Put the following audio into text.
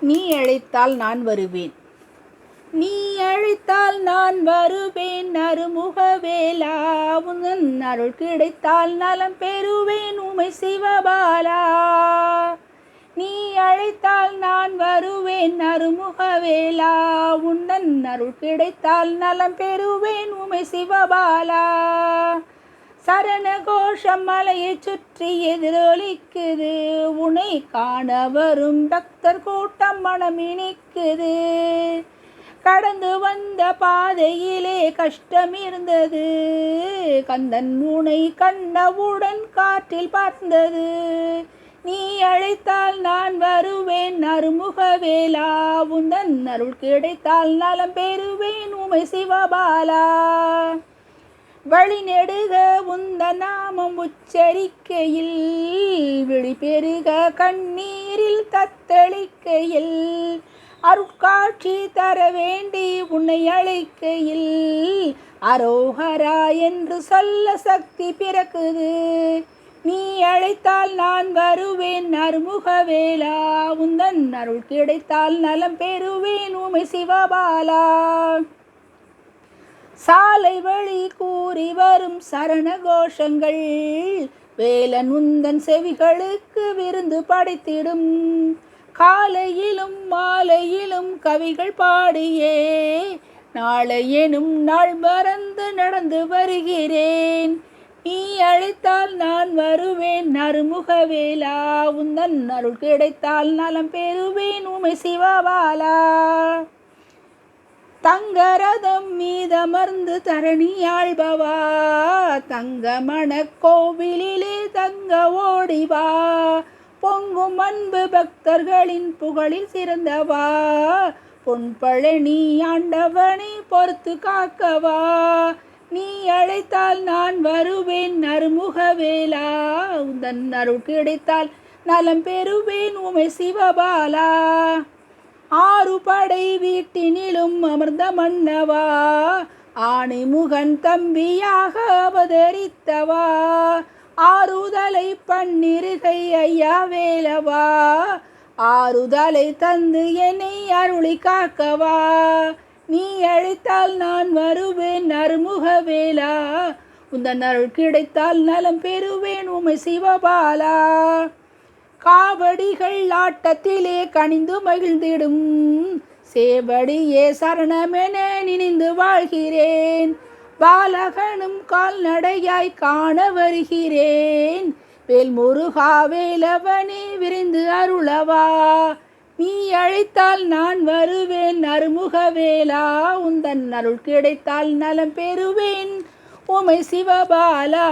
நீ அழைத்தால் நான் வருவேன். நீ அழைத்தால் நான் வருவேன் அருமுகவேலா உன் அருள் கிடைத்தால் நலம் பெறுவேன் உமை சிவபாலா நீ அழைத்தால் நான் வருவேன் அருமுகவேலா உன்னன் அருள் கிடைத்தால் நலம் பெறுவேன் உமை சிவபாலா சரண கோஷம் மலையை சுற்றி எதிரொலிக்குது. உனை காண வரும் பக்தர் கூட்டம் மனம் இணைக்குது கடந்து வந்த பாதையிலே கஷ்டம் இருந்தது. கந்தன் உனை கண்டவுடன் காற்றில் பறந்தது. நீ அழைத்தால் நான் வருவேன் அருமுகவேலா உந்தன் அருள் கிடைத்தால் நலம் பெறுவேன் உமை சிவபாலா. வழி நெடுக உந்த நாமம் உச்சரிக்கையில் விழிபெருக கண்ணீரில் தத்தளிக்கையில் அருட்காட்சி தர வேண்டி உன்னை அழைக்கையில் அரோஹரா என்று சொல்ல சக்தி பிறக்குது. நீ அழைத்தால் நான் வருவேன் அருமுகவேலா உந்தன் அருள் கிடைத்தால் நலம் பெறுவேன் உமை சிவபாலா. சாலை வழி கூறி வரும் சரண கோஷங்கள் வேலன் உந்தன் செவிகளுக்கு விருந்து படைத்திடும். காலையிலும் மாலையிலும் கவிகள் பாடியே நாளை எனும் நாள் மறந்து நடந்து வருகிறேன். நீ அழைத்தால் நான் வருவேன் நறுமுகவேலா உந்தன் அருள் கிடைத்தால் நலம் பெறுவேன் உமை சிவபாலா தங்கரதம் மீதமர்ந்து தரணியாழ்பவா? ஆள்பவா தங்க மணக்கோவிலிலே தங்க ஓடிவா? பொங்கும் அன்பு பக்தர்களின் புகழில் சிறந்தவா? பொன்பழனி ஆண்டவனை பொறுத்து காக்கவா? நீ அழைத்தால் நான் வருவேன் நறுமுகவேலா? உந்தன் அருள் கிடைத்தால் நலம் பெறுவேன் உமை சிவபாலா? ஆறு படை வீட்டினிலும் மன்னவா ஆணை முகன் தம்பியாக அவதரித்தவா? ஆறுதலை பன்னிருகை ஐயா வேலவா? ஆறுதலை தந்து என்னை அருளி காக்கவா? நீ அழைத்தால் நான் வருவேன் அருமுகவேலா உந்தன் அருள் கிடைத்தால் நலம் பெறுவேன் உமை சிவபாலா. காவடிகள் ஆட்டத்திலே கணிந்து மகிழ்ந்திடும். சேவடியே சரணமென நினைந்து வாழ்கிறேன். பாலகனும் கால்நடையாய் காண வருகிறேன். வேல் முருகா வேலவனே விரிந்து அருளவா. நீ அழைத்தால் நான் வருவேன். அருமுகவேலா உந்தன் அருள் கிடைத்தால் நலம் பெறுவேன். உமை சிவபாலா.